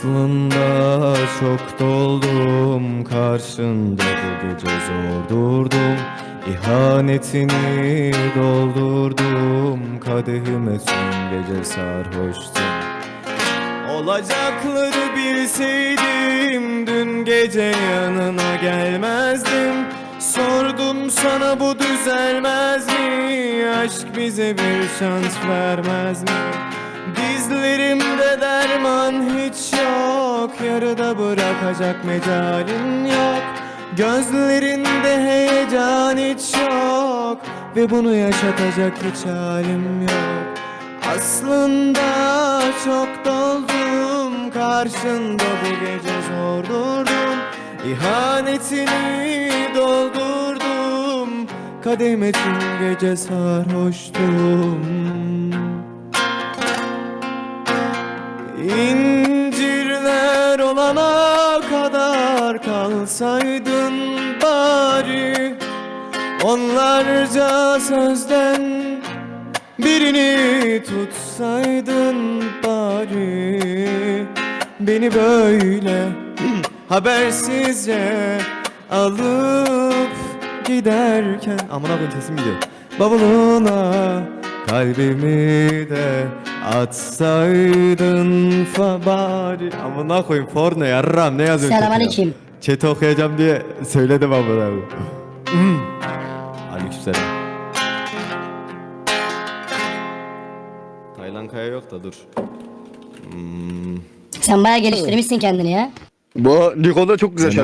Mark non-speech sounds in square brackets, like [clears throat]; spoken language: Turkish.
Aslında çok doldum. Karşında bu gece zor durdum. İhanetini doldurdum. Kadehime son gece sarhoştum Olacakları bilseydim dün gece yanına gelmezdim. Sordum sana bu düzelmez mi? Aşk bize bir şans vermez mi? Dizlerimde derman hiç yok Yarıda bırakacak mecalim yok. Gözlerinde heyecan hiç yok Ve bunu yaşatacak hiç halim yok. Aslında çok doldum Karşında bu gece zor durdum. İhanetini doldurdum Kadehime tüm gece sarhoştum. İncirler olana kadar kalsaydın bari. Onlarca sözden birini tutsaydın bari. Beni böyle [clears throat] habersizce alıp giderken Amına koyayım sesim gidiyor Bavuluna kalbimi de atsaydın fa bari Amına koyayım porno yarram ne yazıyorsun? Selamünaleyküm. Chat'i okuyacağım diye söyledim amına koyayım. Aleykümselam. Taylan Kaya yok da dur. Sen bayağı geliştirmişsin kendini ya. Bu Nikola çok güzel şarkı.